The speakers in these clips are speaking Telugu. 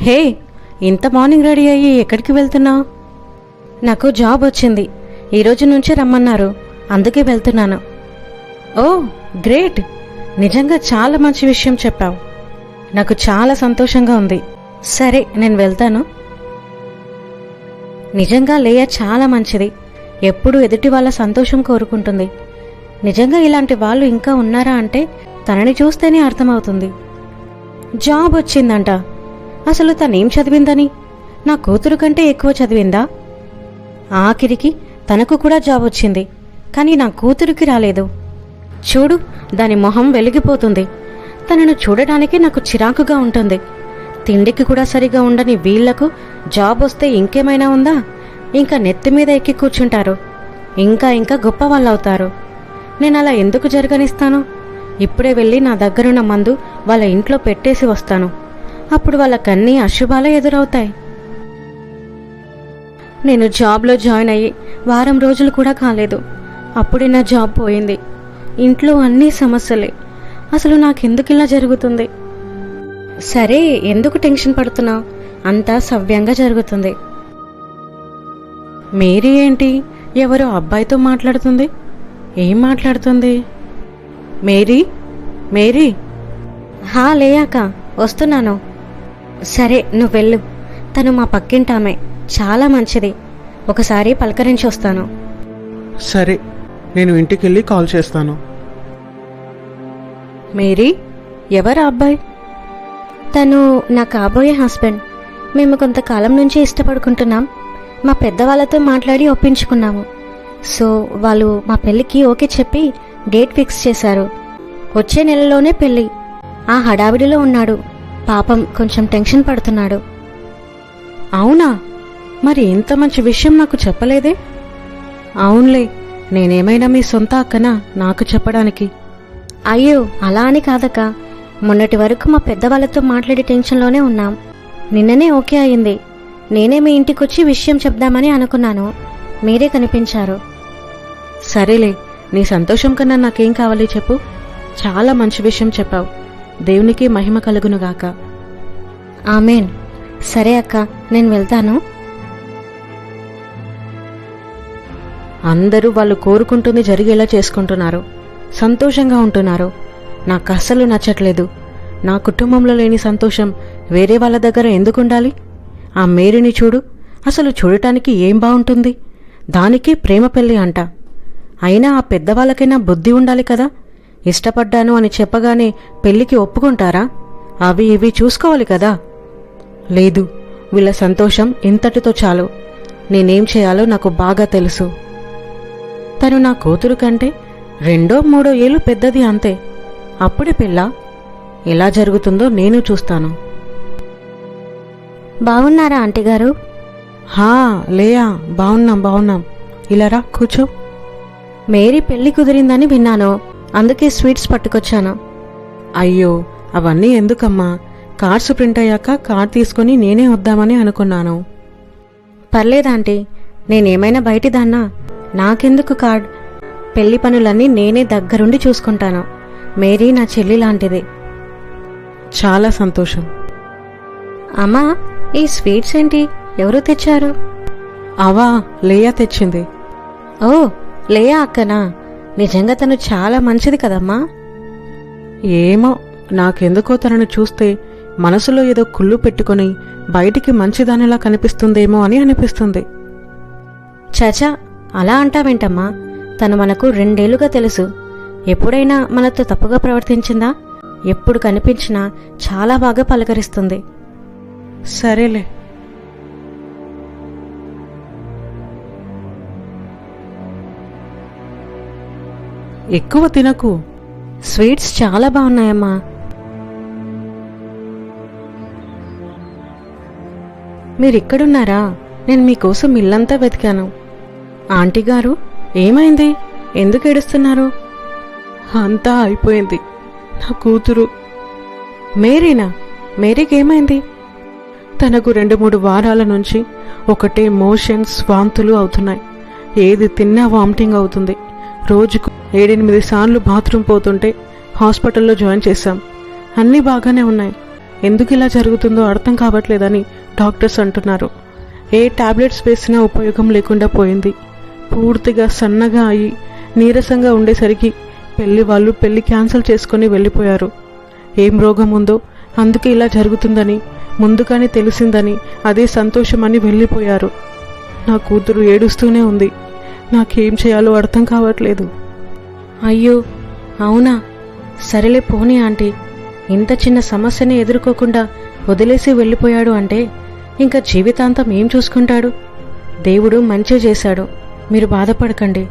హే ఇంత మార్నింగ్ రెడీ అయ్యి ఎక్కడికి వెళ్తున్నావు నాకు జాబ్ వచ్చింది. ఈ రోజు నుంచి రమ్మన్నారు. అందుకే వెళ్తున్నాను. Oh great. నిజంగా చాలా మంచి విషయం చెప్పావు. నాకు చాలా సంతోషంగా ఉంది. సరే నేను వెళ్తాను. నిజంగా లేయ చాలా మంచిది. ఎప్పుడు ఎదుటి వాళ్ళ సంతోషం కోరుకుంటుంది. నిజంగా ఇలాంటి వాళ్ళు ఇంకా ఉన్నారా అంటే తనని చూస్తేనే అర్థమవుతుంది. జాబ్ వచ్చిందంట. అసలు తనేం చదివిందని? నా కూతురు కంటే ఎక్కువ చదివిందా? ఆఖరికి తనకు కూడా జాబ్ వచ్చింది కానీ నా కూతురికి రాలేదు. చూడు దాని మొహం వెలిగిపోతుంది. తనను చూడడానికి నాకు చిరాకుగా ఉంటుంది. తిండికి కూడా సరిగా ఉండని వీళ్ళకు జాబ్ వస్తే ఇంకేమైనా ఉందా? ఇంకా నెత్తి మీద ఎక్కి కూర్చుంటారు. ఇంకా ఇంకా గొప్ప వాళ్ళవుతారు. నేను అలా ఎందుకు జరగనిస్తాను? ఇప్పుడే వెళ్ళి నా దగ్గరున్న మందు వాళ్ళ ఇంట్లో పెట్టేసి వస్తాను. అప్పుడు వాళ్ళకన్నీ అశుభాలే ఎదురవుతాయి. నేను జాబ్లో జాయిన్ అయ్యి వారం రోజులు కూడా కాలేదు. అప్పుడే నా జాబ్ పోయింది. ఇంట్లో అన్ని సమస్యలే. అసలు నాకెందుకు ఇలా జరుగుతుంది? సరే ఎందుకు టెన్షన్ పడుతున్నావు? అంతా సవ్యంగా జరుగుతుంది. మేరీ ఏంటి? ఎవరో అబ్బాయితో మాట్లాడుతుంది? ఏం మాట్లాడుతుంది? మేరీ? మేరీ? హా లేయాక. వస్తున్నాను. సరే నువ్వు వెళ్ళు. తను మా పక్కింటామే. చాలా మంచిది. ఒకసారి పలకరించి వస్తాను. సరే నేను ఇంటికెళ్ళి కాల్ చేస్తాను. మేరీ ఎవరా అబ్బాయి? తను నా కాబోయే హస్బెండ్. మేము కొంతకాలం నుంచి ఇష్టపడుకుంటున్నాం. మా పెద్దవాళ్ళతో మాట్లాడి ఒప్పించుకున్నాము. సో వాళ్ళు మా పెళ్ళికి ఓకే చెప్పి డేట్ ఫిక్స్ చేశారు. వచ్చే నెలలోనే పెళ్ళి. ఆ హడావిడిలో ఉన్నాడు. పాపం కొంచెం టెన్షన్ పడుతున్నాడు. అవునా? మరి ఇంత మంచి విషయం నాకు చెప్పలేదే? అవునులే నేనేమైనా మీ సొంత అక్కనా నాకు చెప్పడానికి? అయ్యో అలా అని కాదక్క. మొన్నటి వరకు మా పెద్దవాళ్ళతో మాట్లాడే టెన్షన్లోనే ఉన్నాం. నిన్ననే ఓకే అయింది. నేనే మీ ఇంటికొచ్చి విషయం చెప్దామని అనుకున్నాను. మీరే కనిపించారు. సరేలే నీ సంతోషం కన్నా నాకేం కావాలి చెప్పు. చాలా మంచి విషయం చెప్పావు. దేవునికి మహిమ కలుగునుగాక. ఆమెన్. సరే అక్క నేను వెళ్తాను. అందరూ వాళ్ళు కోరుకుంటుంది జరిగేలా చేసుకుంటున్నారు. సంతోషంగా ఉంటున్నారు. నాకు అస్సలు నచ్చట్లేదు. నా కుటుంబంలో లేని సంతోషం వేరే వాళ్ళ దగ్గర ఎందుకు ఉండాలి ఆ మేరీని చూడు. అసలు చూడటానికి ఏం బాగుంటుంది దానికే ప్రేమ పెళ్ళి అంట. అయినా ఆ పెద్దవాళ్ళకైనా బుద్ధి ఉండాలి కదా? ఇష్టపడ్డాను అని చెప్పగానే పెళ్ళికి ఒప్పుకుంటారా? అవి ఇవి చూసుకోవాలి కదా. లేదు వీళ్ళ సంతోషం ఇంతటితో చాలు. నేనేం చేయాలో నాకు బాగా తెలుసు. తను నా కూతురు కంటే రెండో మూడో ఏళ్ళు పెద్దది అంతే. అప్పుడే పిల్ల ఎలా జరుగుతుందో నేను చూస్తాను. బాగున్నారా ఆంటీ గారు? హా లేయా బాగున్నాం బాగున్నాం. ఇలారా కూర్చో. మేరీ పెళ్ళి కుదిరిందని విన్నాను. అందుకే స్వీట్స్ పట్టుకొచ్చాను. అయ్యో అవన్నీ ఎందుకమ్మా? కార్డ్స్ ప్రింట్ అయ్యాక కార్డ్ తీసుకొని నేనే వద్దామని అనుకున్నాను. పర్లేదాంటీ నేనేమైనా బయటిదాన్నా? నాకెందుకు కార్డ్? పెళ్ళి పనులన్నీ నేనే దగ్గరుండి చూసుకుంటాను. మేరీ నా చెల్లి లాంటిది. చాలా సంతోషం. అమ్మా ఈ స్వీట్స్ ఏంటి? ఎవరు తెచ్చారు? అవా లేయా తెచ్చింది. ఓ లేయా అక్కనా? నిజంగా తను చాలా మంచిది కదమ్మా? ఏమో నాకెందుకో తనను చూస్తే మనసులో ఏదో కుళ్ళు పెట్టుకొని బయటికి మంచిదానిలా కనిపిస్తుందేమో అని అనిపిస్తుంది. చచా అలా అంటావేంటమ్మా? తను మనకు రెండేళ్ళుగా తెలుసు. ఎప్పుడైనా మనతో తప్పుగా ప్రవర్తించిందా? ఎప్పుడు కనిపించినా చాలా బాగా పలకరిస్తుంది. సరేలే ఎక్కువ తినకు. స్వీట్స్ చాలా బాగున్నాయమ్మా. మీరిక్కడున్నారా? నేను మీకోసం ఇల్లంతా వెతికాను. ఆంటీ గారు ఏమైంది? ఎందుకు ఏడుస్తున్నారు? అంతా అయిపోయింది. నా కూతురు. మేరీనా? మేరీకి ఏమైంది? తనకు రెండు మూడు వారాల నుంచి ఒకటే మోషన్స్ వాంతులు అవుతున్నాయి. ఏది తిన్నా వామిటింగ్ అవుతుంది. రోజుకు ఏడెనిమిది సార్లు బాత్రూమ్ పోతుంటే హాస్పిటల్లో జాయిన్ చేశాం. అన్నీ బాగానే ఉన్నాయి. ఎందుకు ఇలా జరుగుతుందో అర్థం కావట్లేదని డాక్టర్స్ అంటున్నారు. ఏ టాబ్లెట్స్ వేసినా ఉపయోగం లేకుండా పోయింది. పూర్తిగా సన్నగా అయి నీరసంగా ఉండేసరికి పెళ్ళి వాళ్ళు పెళ్ళి క్యాన్సిల్ చేసుకొని వెళ్ళిపోయారు. ఏం రోగం ఉందో అందుకే ఇలా జరుగుతుందని ముందుగానే తెలిసిందని అదే సంతోషమని వెళ్ళిపోయారు. నా కూతురు ఏడుస్తూనే ఉంది. నాకేం చేయాలో అర్థం కావట్లేదు. అయ్యో అవునా? సరేలే పోనీ ఆంటీ. ఇంత చిన్న సమస్యని ఎదుర్కోకుండా వదిలేసి వెళ్ళిపోయాడు అంటే ఇంకా జీవితాంతం ఏం చూసుకుంటాడు? దేవుడు మంచి చేశాడు. మీరు బాధపడకండి.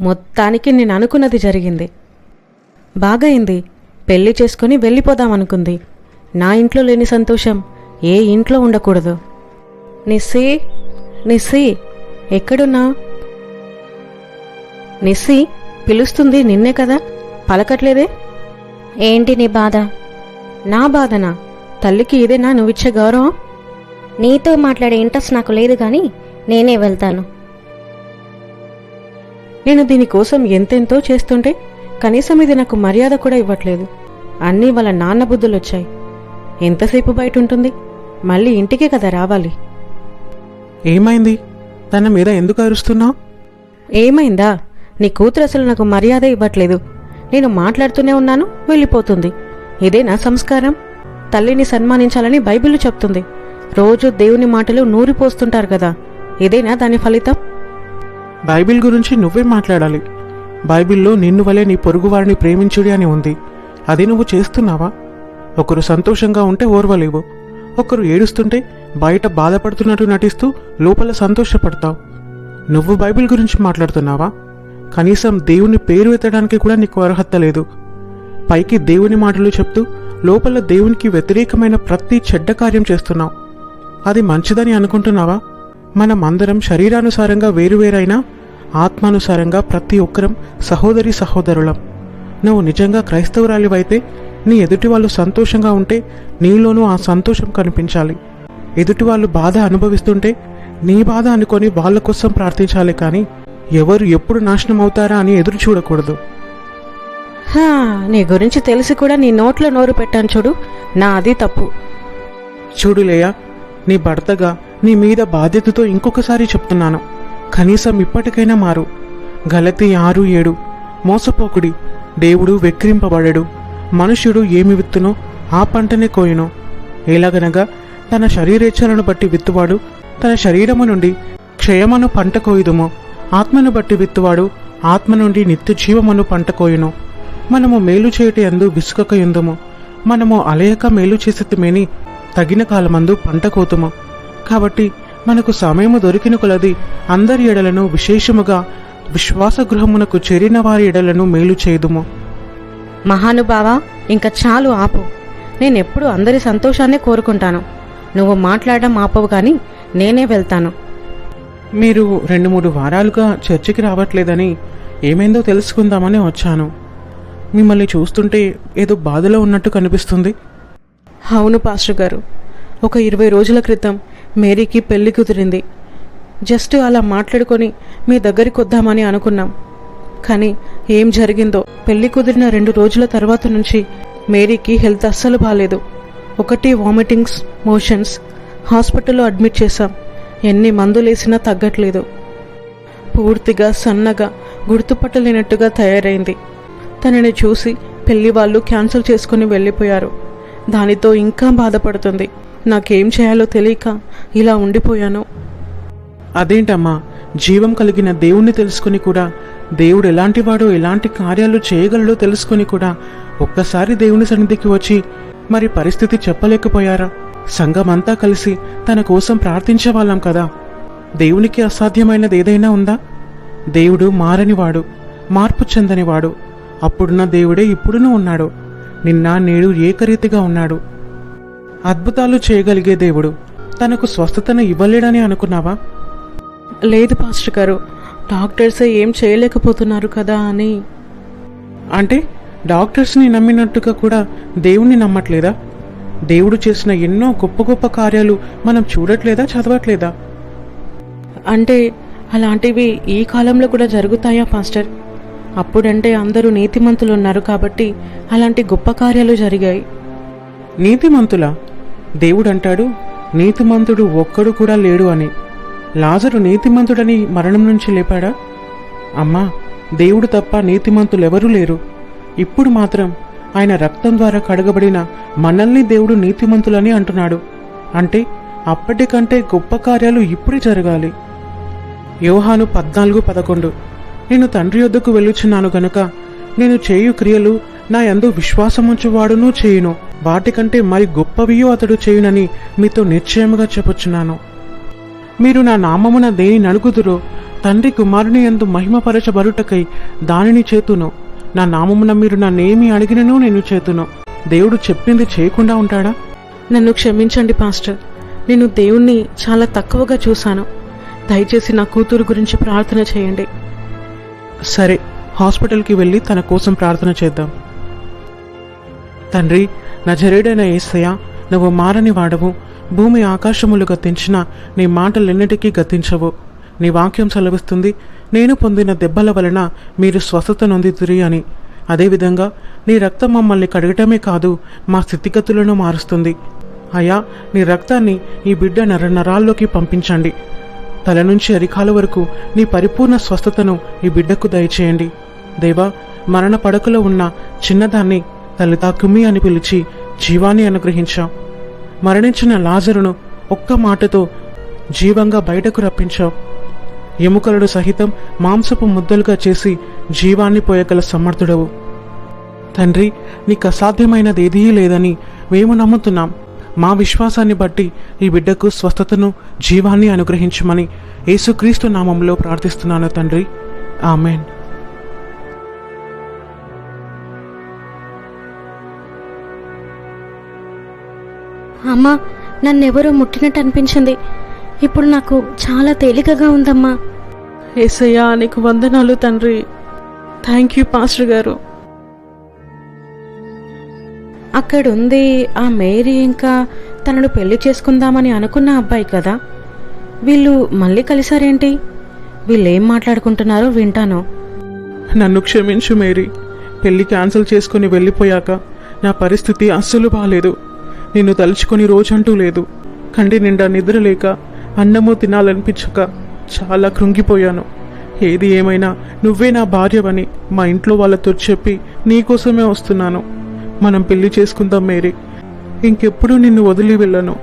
మొత్తానికి నేను అనుకున్నది జరిగింది. బాగైంది. పెళ్ళి చేసుకుని వెళ్ళిపోదామనుకుంది. నా ఇంట్లో లేని సంతోషం ఏ ఇంట్లో ఉండకూడదు. నిస్సి నిస్సి ఎక్కడున్నా? నిస్సి పిలుస్తుంది నిన్నే కదా? పలకట్లేదే? ఏంటి నీ బాధ? నా బాధనా? తల్లికి ఇదేనా నువ్విచ్చే గౌరవం? నీతో మాట్లాడే ఇంట్రెస్ట్ నాకు లేదు కానీ నేనే వెళ్తాను. నేను దీనికోసం ఎంతెంతో చేస్తుంటే కనీసం ఇది నాకు మర్యాద కూడా ఇవ్వట్లేదు. అన్నీ వాళ్ళ నాన్న బుద్ధులు వచ్చాయి ఎంతసేపు బయట ఉంటుంది మళ్ళీ ఇంటికే కదా రావాలి. ఏమైంది? తన మీద ఎందుకు అరుస్తున్నావు? ఏమైందా? నీ కూతురు అసలు నాకు మర్యాద ఇవ్వట్లేదు. నేను మాట్లాడుతూనే ఉన్నాను వెళ్ళిపోతుంది. ఇదే నా సంస్కారం. తల్లిని సన్మానించాలని బైబిల్ చెప్తుంది. రోజు దేవుని మాటలు నూరిపోస్తుంటారు కదా. ఇదేనా దాని ఫలితం? బైబిల్ గురించి నువ్వే మాట్లాడాలి. బైబిల్లో నిన్ను వలె నీ పొరుగువారిని ప్రేమించుడి అని ఉంది. అది నువ్వు చేస్తున్నావా? ఒకరు సంతోషంగా ఉంటే ఓర్వలేవు. ఒకరు ఏడుస్తుంటే బయట బాధపడుతున్నట్టు నటిస్తూ లోపల సంతోషపడతావు. నువ్వు బైబిల్ గురించి మాట్లాడుతున్నావా? కనీసం దేవుని పేరు ఎత్తడానికి కూడా నీకు అర్హత లేదు. పైకి దేవుని మాటలు చెప్తూ లోపల దేవునికి వ్యతిరేకమైన ప్రతి చెడ్డ కార్యం చేస్తున్నావు. అది మంచిదని అనుకుంటున్నావా? మనం అందరం శరీరానుసారంగా వేరువేరైనా ఆత్మానుసారంగా ప్రతి ఒక్కరం సహోదరి సహోదరులం. నువ్వు నిజంగా క్రైస్తవురాలివైతే నీ ఎదుటి వాళ్ళు సంతోషంగా ఉంటే నీలోనూ ఆ సంతోషం కనిపించాలి. ఎదుటి వాళ్ళు బాధ అనుభవిస్తుంటే నీ బాధ అనుకొని వాళ్ళ కోసం ప్రార్థించాలి కానీ ఎవరు ఎప్పుడు నాశనం అవుతారా అని ఎదురు చూడకూడదు. హా నీ గురించి తెలిసి కూడా నీ నోట్లో నోరు పెట్టాను చూడు. నా అది తప్పు చూడులేయా నీ భర్తగా నీ మీద బాధ్యతతో ఇంకొకసారి చెప్తున్నాను. కనీసం ఇప్పటికైనా మారు. గలతి ఆరు ఏడు మోసపోకుడి దేవుడు వెక్కిరింపబడడు. మనుష్యుడు ఏమి విత్తునో ఆ పంటనే కోయును. ఎలాగనగా తన శరీరేచ్ఛలను బట్టి విత్తువాడు తన శరీరము నుండి క్షయమను పంట కోయుదుము. ఆత్మను బట్టి విత్తువాడు ఆత్మ నుండి నిత్య జీవమును పంట కోయును. మనము మేలు చేయుటి అందు విసుకక ఎందుము మనము అలయక మేలు చేసేతమేని తగిన కాలమందు పంట కోతుము. కాబట్టి మనకు సమయము దొరికిన కొలది అందరి ఎడలను విశేషముగా విశ్వాస గృహమునకు చేరిన వారి ఎడలను మేలు చేయుదుము. మహానుభావా ఇంకా చాలు ఆపు. నేనెప్పుడు అందరి సంతోషాన్నే కోరుకుంటాను. నువ్వు మాట్లాడడం ఆపవు కానీ నేనే వెళ్తాను. మీరు రెండు మూడు వారాలుగా చర్చికి రావట్లేదని ఏమైందో తెలుసుకుందామని వచ్చాను. మిమ్మల్ని చూస్తుంటే ఏదో బాధలో ఉన్నట్టు కనిపిస్తుంది. అవును పాస్టర్ గారు. ఒక ఇరవై రోజుల క్రితం మేరీకి పెళ్ళి కుదిరింది. జస్ట్ అలా మాట్లాడుకొని మీ దగ్గరికి వద్దామని అనుకున్నాం. కానీ ఏం జరిగిందో పెళ్ళి కుదిరిన రెండు రోజుల తర్వాత నుంచి మేరీకి హెల్త్ అస్సలు బాగాలేదు ఒకటి వామిటింగ్స్ మోషన్స్. హాస్పిటల్లో అడ్మిట్ చేశాం. ఎన్ని మందులేసినా తగ్గట్లేదు. పూర్తిగా సన్నగా గుర్తుపట్టలేనట్టుగా తయారైంది. తనని చూసి పెళ్ళి వాళ్ళు క్యాన్సిల్ చేసుకుని వెళ్ళిపోయారు. దానితో ఇంకా బాధపడుతుంది. నాకేం చేయాలో తెలియక ఇలా ఉండిపోయాను. అదేంటమ్మా? జీవం కలిగిన దేవుణ్ణి తెలుసుకుని కూడా దేవుడు ఎలాంటివాడో ఎలాంటి కార్యాలు చేయగలడో తెలుసుకుని కూడా ఒక్కసారి దేవుని సన్నిధికి వచ్చి మరి పరిస్థితి చెప్పలేకపోయారా? సంఘమంతా కలిసి తన కోసం ప్రార్థించే వాళ్ళం కదా. దేవునికి అసాధ్యమైనది ఏదైనా ఉందా? దేవుడు మారనివాడు మార్పు చెందనివాడు అప్పుడున్న దేవుడే ఇప్పుడునూ ఉన్నాడు నిన్న నేడు ఏకరీతిగా ఉన్నాడు. అద్భుతాలు చేయగలిగే దేవుడు తనకు స్వస్థతను ఇవ్వలేడని అనుకున్నావా? లేదు పాస్టర్ గారు. డాక్టర్స్ ఏం చేయలేకపోతున్నారు కదా అని. అంటే డాక్టర్స్ని నమ్మినట్టుగా కూడా దేవుణ్ణి నమ్మట్లేదా? దేవుడు చేసిన ఎన్నో గొప్ప గొప్ప కార్యాలు మనం చూడట్లేదా చదవట్లేదా? అంటే అలాంటివి ఈ కాలంలో కూడా జరుగుతాయా పాస్టర్? అప్పుడంటే అందరూ నీతిమంతులు ఉన్నారు కాబట్టి అలాంటి గొప్ప కార్యాలు జరిగాయి. నీతిమంతుల? దేవుడంటాడు నీతిమంతుడు ఒక్కడు కూడా లేడు అని. లాజరు నీతిమంతుడని మరణం నుంచి లేపాడా? అమ్మా దేవుడు తప్ప నీతిమంతులెవరూ లేరు. ఇప్పుడు మాత్రం ఆయన రక్తం ద్వారా కడగబడిన మనల్ని దేవుడు నీతిమంతులని అంటున్నాడు. అంటే అప్పటికంటే గొప్ప కార్యాలు ఇప్పుడే జరగాలి. యోహాను పద్నాలుగు పదకొండు. నేను తండ్రి యొద్దకు వెళ్ళుచున్నాను గనుక నేను చేయు క్రియలు నా యందు విశ్వాసముంచువాడును చేయును. వాటికంటే మరి గొప్పవియో అతడు చేయునని మీతో నిశ్చయముగా చెప్పుచున్నాను. మీరు నా నామమున దేని నలుగుదురో తండ్రి కుమారుని యందు మహిమపరచబరుటకై దానిని చేతును. నా నామమున మీరు నన్నేమి అడిగినను నేను చేతును. దేవుడు చెప్పింది చేయకుండా ఉంటాడా? నన్ను క్షమించండి పాస్టర్. నేను దేవుణ్ణి చాలా తక్కువగా చూశాను. దయచేసి నా కూతురు గురించి ప్రార్థన చేయండి. సరే హాస్పిటల్కి వెళ్ళి తన కోసం ప్రార్థన చేద్దాం. తండ్రి నజరేడైన ఏసయ్య నువ్వు మారని వాడవు. భూమి ఆకాశములు గతించిన నీ మాటలెన్నిటికీ గతించవు. నీ వాక్యం సెలవిస్తుంది నేను పొందిన దెబ్బల వలన మీరు స్వస్థత నొందితురి అని. అదేవిధంగా నీ రక్తం మమ్మల్ని కడగటమే కాదు మా స్థితిగతులను మారుస్తుంది. అయా నీ రక్తాన్ని ఈ బిడ్డ నర నరాల్లోకి పంపించండి. తల నుంచి అరికాల వరకు నీ పరిపూర్ణ స్వస్థతను ఈ బిడ్డకు దయచేయండి. దేవా మరణ పడకలో ఉన్న చిన్నదాన్ని తల్లితా కుమ్మి అని పిలిచి జీవాన్ని అనుగ్రహించాం. మరణించిన లాజరును ఒక్క మాటతో జీవంగా బయటకు రప్పించావు. ఎముకలను సహితం మాంసపు ముద్దలుగా చేసి జీవాన్ని పోయగల సమర్థుడవు. తండ్రి నీకు అసాధ్యమైనది ఏదీ లేదని మేము నమ్ముతున్నాం. మా విశ్వాసాన్ని బట్టి ఈ బిడ్డకు స్వస్థతను జీవాన్ని అనుగ్రహించమని యేసుక్రీస్తు నామంలో ప్రార్థిస్తున్నాను తండ్రి. ఆమెన్. అమ్మా నన్నెవరో ముట్టినట్టు అనిపించింది ఇప్పుడు నాకు చాలా తేలికగా ఉందమ్మా. ఏసయ్యా నీకు వందనాలు తండ్రి. థ్యాంక్ యూ పాస్టర్ గారు. అక్కడుంది ఆ మేరీ ఇంకా తనను పెళ్ళి చేసుకుందామని అనుకున్న అబ్బాయి కదా? వీళ్ళు మళ్ళీ కలిసారేంటి? వీళ్ళేం మాట్లాడుకుంటున్నారో వింటాను. నన్ను క్షమించు మేరీ. పెళ్ళి క్యాన్సిల్ చేసుకుని వెళ్ళిపోయాక నా పరిస్థితి అస్సలు బాలేదు. నిన్ను తలుచుకొని రోజంటూ లేదు. కంటి నిండా నిద్ర లేక అన్నము తినాలనిపించక చాలా కృంగిపోయాను. ఏది ఏమైనా నువ్వే నా భార్యవని మా ఇంట్లో వాళ్ళతో చెప్పి నీకోసమే వస్తున్నాను. మనం పెళ్ళి చేసుకుందాం మేరీ. ఇంకెప్పుడు నిన్ను వదిలి వెళ్ళను.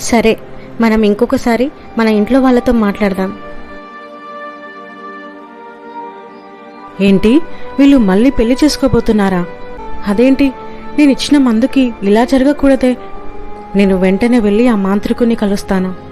సరే మనం ఇంకొకసారి మన ఇంట్లో వాళ్ళతో మాట్లాడదాం. ఏంటి? వీళ్ళు మళ్ళీ పెళ్ళి చేసుకోబోతున్నారా? అదేంటి? నేను ఇచ్చిన మందుకి ఇలా జరగకూడదే. నేను వెంటనే వెళ్ళి ఆ మాంత్రికుని కలుస్తాను.